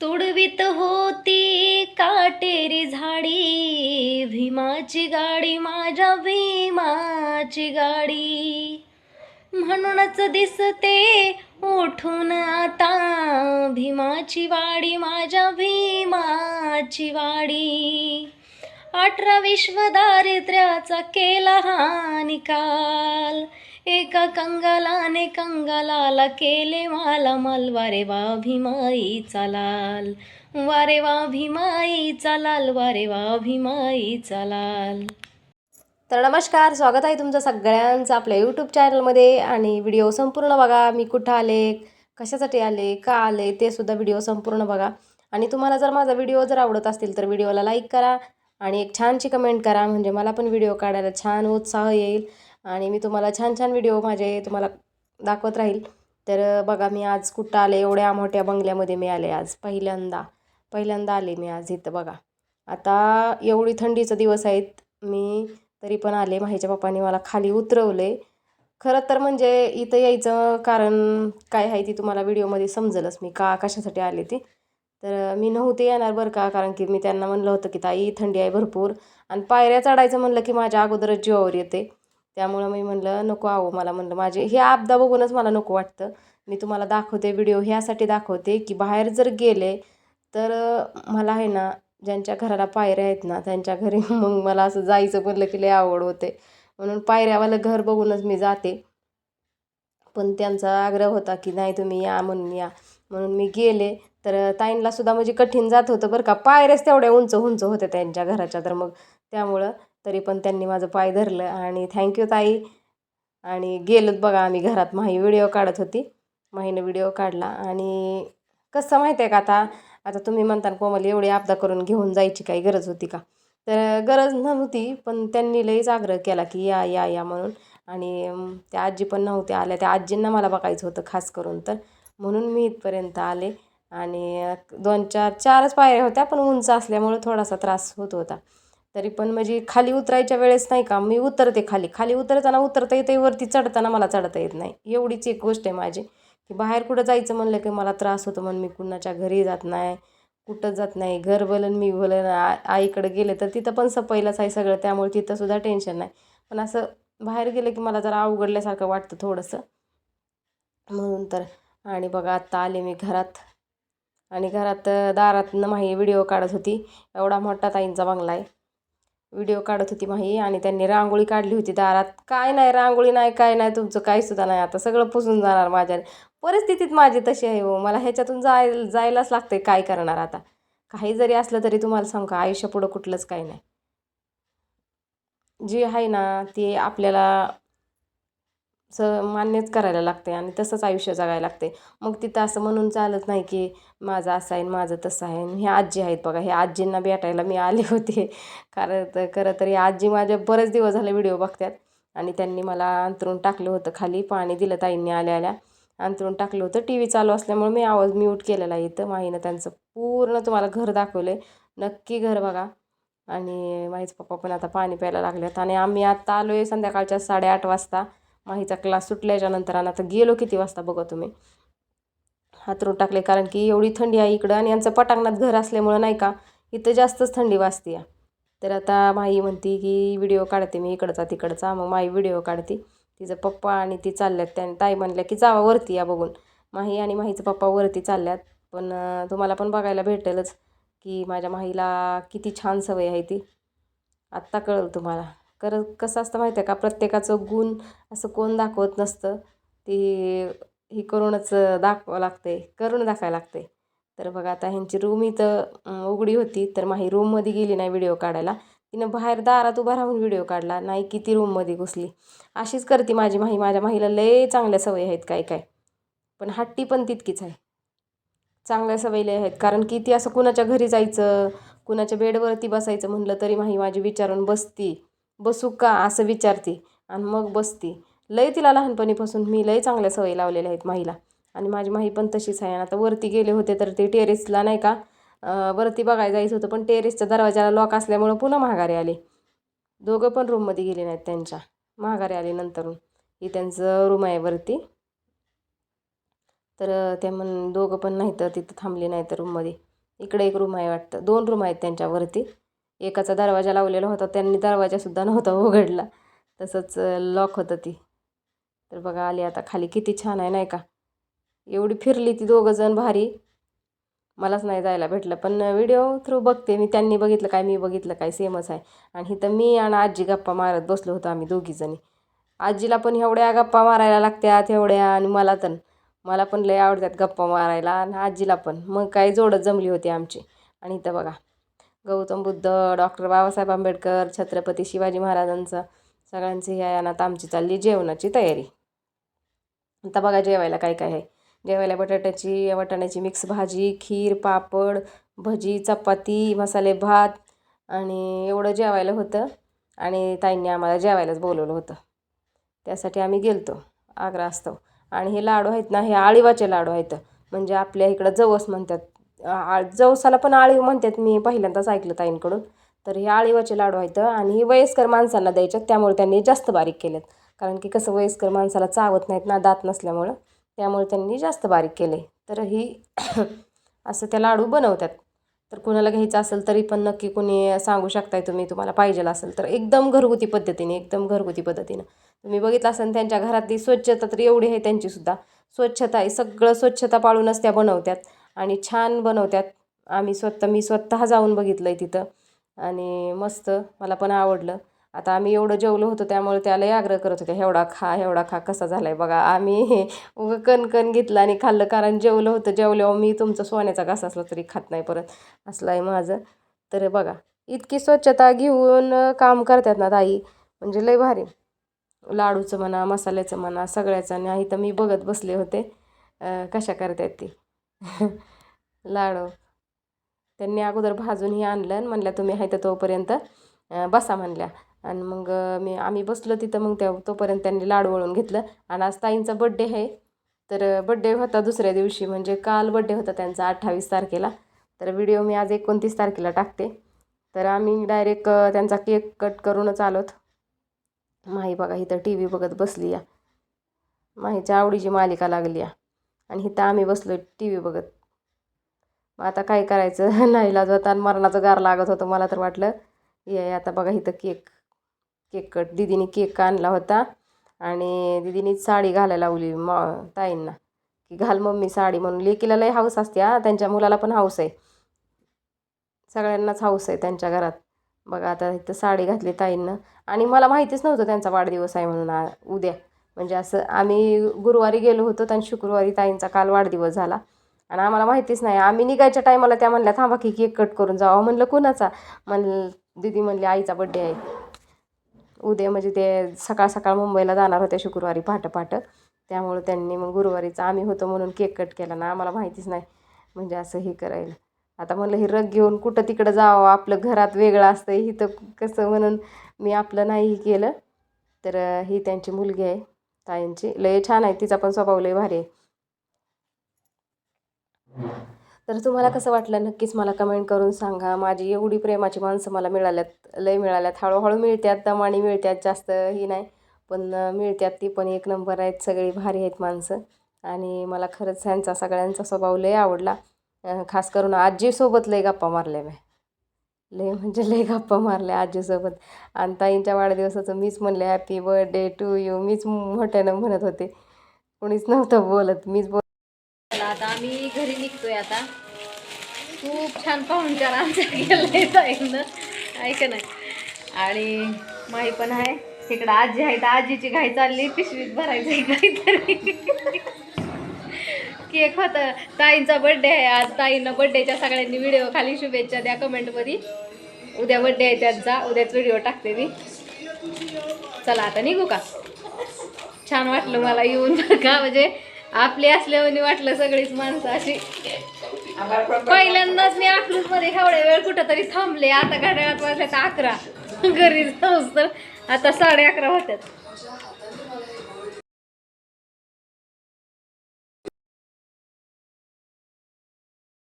तुडवीत होती काटेरी झाडी. भीमाची गाडी माझ्या भीमाची गाडी. म्हणूनच दिसते उठून आता. भीमाची वाडी माझ्या भीमाची वाडी. अठरा विश्व दारिद्र्याचा केला हा निकाल एका कंगालाने कंगालाला केले माला माल. वारे वा भीमाईचा लाल वारे वा भीमाईचा लाल वारे वा भीमाई लाल तर नमस्कार स्वागत आहे तुमचं सगळ्यांचं आपल्या यूट्यूब चॅनलमध्ये आणि व्हिडिओ संपूर्ण बघा मी कुठं आले कशासाठी आले का आले ते सुद्धा व्हिडिओ संपूर्ण बघा. आणि तुम्हाला जर माझा व्हिडिओ जर आवडत असतील तर व्हिडिओला लाईक करा. आणि एक छानशी कमेंट करा म्हणजे मला पण व्हिडिओ काढायला छान उत्साह येईल. आणि मी तुम्हाला छान छान व्हिडिओ माझे तुम्हाला दाखवत राहील. तर बघा मी आज कुठं आले? एवढ्या मोठ्या बंगल्यामध्ये मी आले आज. पहिल्यांदा पहिल्यांदा आले मी आज इथं बघा. आता एवढी थंडीचा दिवस आहेत. मी तरी पण आले. माहीच्या पप्पाने मला खाली उतरवले. खरं तर म्हणजे इथं यायचं कारण काय आहे ती तुम्हाला व्हिडिओमध्ये समजलंच. मी का कशासाठी आले ती? तर मी नव्हते येणार बरं का? कारण की मी त्यांना म्हणलं होतं की ताई थंडी आहे भरपूर. आणि पायऱ्या चढायचं म्हणलं की माझ्या अगोदरच जीवावर येते. त्यामुळं मी म्हणलं नको आहो मला म्हणलं माझे. हे आपदा बघूनच मला नको वाटतं. मी तुम्हाला दाखवते व्हिडिओ ह्यासाठी दाखवते की बाहेर जर गेले तर मला आहे ना ज्यांच्या घराला पायऱ्या आहेत ना त्यांच्या घरी मग मला असं जायचं म्हणलं की लय आवड होते. म्हणून पायऱ्यावालं घर बघूनच मी जाते. पण त्यांचा आग्रह होता की नाही तुम्ही या म्हणून या. म्हणून मी गेले. तर ताईंला सुद्धा म्हणजे कठीण जात होतं बरं का. पायऱ्याच तेवढ्या उंच उंच होत्या त्यांच्या घराच्या तर मग त्यामुळं तरी पण त्यांनी माझं पाय धरलं आणि थँक्यू ताई. आणि गेलोत बघा आम्ही घरात. माही व्हिडिओ काढत होती. माहीनं व्हिडिओ काढला. आणि कसं माहिती आहे का आता? आता तुम्ही म्हणता कोमल एवढी आपदा करून घेऊन जायची काही गरज होती का? तर गरज नव्हती पण त्यांनी लईच आग्रह केला की या या या म्हणून. आणि त्या आजी पण नव्हत्या आल्या. त्या आजींना मला बघायचं होतं खास करून तर. म्हणून मी इथपर्यंत आले. आणि दोन चार चारच पायऱ्या होत्या पण उंच असल्यामुळं थोडासा त्रास होत होता. तरी पण म्हणजे खाली उतरायच्या वेळेस नाही का मी उतरते खाली. खाली उतरताना उतरता येते वरती चढताना मला चढता येत नाही. एवढीच एक गोष्ट आहे माझी. की बाहेर कुठं जायचं म्हणलं की मला त्रास होतो म्हणून मी कुणाच्या घरी जात नाही कुठं जात नाही. घर बोलन मी बोलन आ आईकडे गेले तर तिथं पण सपयलाच आहे सगळं त्यामुळे तिथंसुद्धा टेन्शन नाही. पण असं बाहेर गेलं की मला जरा अवघडल्यासारखं वाटतं थोडंसं. म्हणून तर आणि बघा आत्ता आले मी घरात. आणि घरात दारातनं माही व्हिडिओ काढत होती. एवढा मोठा ताईंचा बंगला आहे. व्हिडिओ काढत होती माही आणि त्यांनी रांगोळी काढली होती दारात. काय नाही रांगोळी नाही काय नाही तुमचं काय सुद्धा नाही. आता सगळं पुसून जाणार माझ्या परिस्थितीत माझी तशी आहे हो. मला ह्याच्यातून जाय जायलाच लागते काय करणार आता. काही जरी असलं तरी तुम्हाला सांगू का आयुष्य पुढं कुठलंच काही नाही. जी आहे ना ती आपल्याला स मान्यच करायला लागते आणि तसंच आयुष्य जगायला लागते मग तिथं असं म्हणून चालत नाही की माझं असं आहे माझं तसं आहे. हे आजी आहेत बघा हे आजींना भेटायला मी आले होते. कारण तर खरं तर या आजी माझ्या बरेच दिवस झाले व्हिडिओ बघतात. आणि त्यांनी मला अंतरून टाकलं होतं खाली पाणी दिलं ताईंनी आल्या आल्या अंतरून टाकलं होतं. टी व्ही चालू असल्यामुळे मी आवाज म्यूट केलेला आहे इथं. माहीनं त्यांचं पूर्ण तुम्हाला घर दाखवलं आहे नक्की घर बघा. आणि माहीच पप्पा पण आता पाणी प्यायला लागल्यात आणि आम्ही आत्ता आलो आहे संध्याकाळच्या साडेआठ वाजता. माहीचा क्लास सुटल्याच्यानंतर आणि आता गेलो किती वाजता बघा तुम्ही? हातरून टाकले कारण की एवढी थंडी आहे इकडं आणि यांचं पटांगणात घर असल्यामुळं नाही का इथं जास्तच थंडी वाजते या तर आता माई म्हणती की व्हिडिओ काढते मी इकडचा तिकडचा. मग माई व्हिडिओ काढते. तिचं पप्पा आणि ती चालल्यात. त्याने ताई म्हणल्या की जावा वरती या बघून. माही आणि माहीचं पप्पा वरती चालल्यात. पण तुम्हाला पण बघायला भेटेलच की माझ्या माहीला किती छान सवय आहे ती. आत्ता कळलं तुम्हाला. खरं कसं असतं माहिती आहे का? प्रत्येकाचं गुण असं कोण दाखवत नसतं. ती ही करूनच दाखवावं लागते करून दाखवायला लागते तर बघा आता ह्यांची रूम इथं उघडी होती तर माही रूममध्ये गेली नाही व्हिडिओ काढायला. तिनं बाहेर दारात उभा राहून व्हिडिओ काढला नाही किती रूममध्ये घुसली. अशीच करते माझी माही माझ्या माहीला लय चांगल्या सवयी आहेत काय काय. पण हट्टी पण तितकीच आहे. चांगल्या सवयी लय आहेत. कारण की ती असं कुणाच्या घरी जायचं कुणाच्या बेडवरती बसायचं म्हणलं तरी माही माझी विचारून बसती. बसू का असं विचारते आणि मग बसते. लय तिला लहानपणीपासून मी लय चांगल्या सवयी लावलेल्या आहेत माहीला. आणि माझी माही पण तशीच आहे. आता वरती गेले होते तर ते टेरेसला नाही का वरती बघायला जायचं होतं पण टेरेसच्या दरवाजाला लॉक असल्यामुळं पुन्हा महागारी आले. दोघं पण रूममध्ये गेले नाहीत त्यांच्या. महागारी आले नंतरून. ही त्यांचं रूम आहे वरती. तर त्या म्हण दोघं पण नाही तर तिथं थांबले नाही तर रूममध्ये इकडे एक रूम आहे वाटतं. दोन रूम आहेत त्यांच्यावरती एकाचा दरवाजा लावलेला होता त्यांनी दरवाजासुद्धा नव्हता उघडला. तसंच लॉक होतं ती. तर बघा आली आता खाली. किती छान आहे नाही का? एवढी फिरली ती दोघं जण भारी. मलाच नाही जायला भेटलं पण व्हिडिओ थ्रू बघते मी. त्यांनी बघितलं काय मी बघितलं काय सेमच आहे. आणि इथं मी आणि आजी गप्पा मारत बसलो होतो आम्ही दोघीजणी आजीला पण एवढ्या गप्पा मारायला लागत्यात एवढ्या आणि मला तर मला पण लय आवडतात गप्पा मारायला आणि आजीला पण. मग काय जोडत जमली होती आमची. आणि इथं बघा गौतम बुद्ध डॉक्टर बाबासाहेब आंबेडकर छत्रपती शिवाजी महाराजांचं सगळ्यांची ह्या आणि आता आमची चालली जेवणाची तयारी. आता बघा जेवायला काय काय आहे. जेवायला बटाट्याची वाटाण्याची मिक्स भाजी खीर पापड भजी चपाती मसाले भात आणि एवढं जेवायला होतं आणि ताईंनी आम्हाला जेवायलाच बोलवलं होतं. त्यासाठी आम्ही गेलतो आग्रा असतो. आणि हे लाडू आहेत ना हे आळीवाचे लाडू आहेत. म्हणजे आपल्या इकडं जवस म्हणतात. जवसाला पण आळीव म्हणतात मी पहिल्यांदाच ऐकलं ताईंकडून. तर हे आळीवाचे लाडू आहेत आणि हे वयस्कर माणसांना द्यायच्यात त्यामुळे त्यांनी जास्त बारीक केलेत. कारण की कसं वयस्कर माणसाला चावत नाहीत ना दात नसल्यामुळं त्यामुळे त्यांनी जास्त बारीक केले. तर ही असं त्या लाडू बनवतात. तर कुणाला घ्यायचं असेल तरी पण नक्की कुणी सांगू शकताय तुम्ही तुम्हाला पाहिजेल असेल तर. एकदम घरगुती पद्धतीने एकदम घरगुती पद्धतीनं. तुम्ही बघितलं असेल त्यांच्या घरातली स्वच्छता तर एवढी आहे त्यांचीसुद्धा. स्वच्छता आहे सगळं स्वच्छता पाळूनच त्या बनवतात. आणि छान बनवतात आम्ही स्वतः मी स्वतः जाऊन बघितलं आहे तिथं. आणि मस्त मला पण आवडलं. आता आम्ही एवढं जेवलो होतो त्यामुळे त्यालाही आग्रह करत होते एवढा खा एवढा खा कसा झाला आहे बघा. आम्ही उगं कणकण घेतलं आणि खाल्लं कारण जेवलं होतं जेवल्यावर मी तुमचं सोन्याचा घास असला तरी खात नाही परत. असलं आहे माझं. तर बघा इतकी स्वच्छता घेऊन काम करतात ना ताई. म्हणजे लय भारी. लाडूचं म्हणा मसाल्याचं म्हणा सगळ्याचं. आणि तर मी बघत बसले होते. कशा करतात ती? लाडू. त्यांनी अगोदर भाजूनही आणलं आणि म्हणल्या तुम्ही आहे तर तोपर्यंत बसा म्हणल्या. आणि मग मी आम्ही बसलो तिथं मग त्या तोपर्यंत त्यांनी लाडू वळून घेतलं. आणि आज ताईंचा बड्डे आहे. तर बड्डे होता दुसऱ्या दिवशी म्हणजे काल बड्डे होता त्यांचा अठ्ठावीस तारखेला. तर व्हिडिओ मी आज एकोणतीस तारखेला टाकते. तर आम्ही डायरेक्ट त्यांचा केक कट करूनच आलोत. माही बघा इथं टी व्ही बघत बसली या. माहीच्या आवडीची मालिका लागली या. आणि इथं आम्ही बसलो टी व्ही बघत. मग आता काय करायचं? नाही लाज होता आणि मरणाचं गार लागत होतं मला तर वाटलं. ये आता बघा इथं केक केक कट. दिदीने केक आणला होता आणि दिदीने साडी घालायला लावली म ताईंना. की घाल मम्मी साडी म्हणून. लेकीला लय हाऊस असते हा. त्यांच्या मुलाला पण हाऊस आहे. सगळ्यांनाच हाऊस आहे त्यांच्या घरात. बघा आता इथं साडी घातली ताईंना. आणि मला माहितीच नव्हतं त्यांचा वाढदिवस आहे म्हणून उद्या. म्हणजे असं आम्ही गुरुवारी गेलो होतो आणि शुक्रवारी ताईंचा काल वाढदिवस झाला. आणि आम्हाला माहितीच नाही आम्ही निघायच्या टायमाला त्या म्हणल्या थांबा की केक कट करून जावा म्हणलं कुणाचा? म्हण दिदी म्हणली आईचा बड्डे आहे. उद्या म्हणजे ते सकाळ सकाळ मुंबईला जाणार होत्या शुक्रवारी पहाटं पहाटं. त्यामुळं त्यांनी मग गुरुवारीचा आम्ही होतो म्हणून केक कट केला ना आम्हाला माहितीच नाही म्हणजे असं हे करायला. आता म्हणलं हे रग घेऊन कुठं तिकडं जावं आपलं घरात वेगळं असतं ही तर कसं म्हणून मी आपलं नाही केलं. तर ही त्यांची मुलगी आहे ताईंची. लय छान आहे तिचा पण स्वभाव लय भारी आहे. तर तुम्हाला कसं वाटलं? नक्कीच मला कमेंट करून सांगा. माझी एवढी प्रेमाची माणसं मला मिळाल्यात लय मिळाल्यात. हळूहळू मिळतात दमाणी मिळतात जास्त ही नाही. पण मिळतात ती पण एक नंबर आहेत सगळी भारी आहेत माणसं. आणि मला खरंच ह्यांचा सगळ्यांचा स्वभाव लय आवडला. खास करून आजीसोबत लय गप्पा मारल्या मी लय म्हणजे लय गप्पा मारल्या आजीसोबत. आणि ताईंच्या वाढदिवसाचं मीच म्हणले हॅपी बर्थडे टू यू मीच मोठ्यानं म्हणत होते. कोणीच नव्हतं बोलत मीच बोल आता आम्ही घरी निघतोय आता. खूप छान पाहुणचार आमच्या गेलाय ताईनं. ऐक ना. आणि माही पण आहे. तिकडं आजी आहे तर आजीची घाई चालली. पिशवीत भरायचं काहीतरी. केक होता. ताईंचा बड्डे आहे आज. ताईंना बड्डेच्या सगळ्यांनी व्हिडिओ खाली शुभेच्छा द्या कमेंटमध्ये उद्या बड्डे आहे त्यांचा. उद्याच व्हिडिओ टाकते मी. चला आता निघू का? छान वाटलं मला येऊन. का म्हणजे आपली असल्यावर वाटलं सगळीच माणसं अशी. पहिल्यांदाच मी अकलूजमध्ये एवढ्या वेळ कुठं तरी थांबले. आता घड्याळात वाजल्यात अकरा. घरी जाऊस तर आता साडे अकरा होत्यात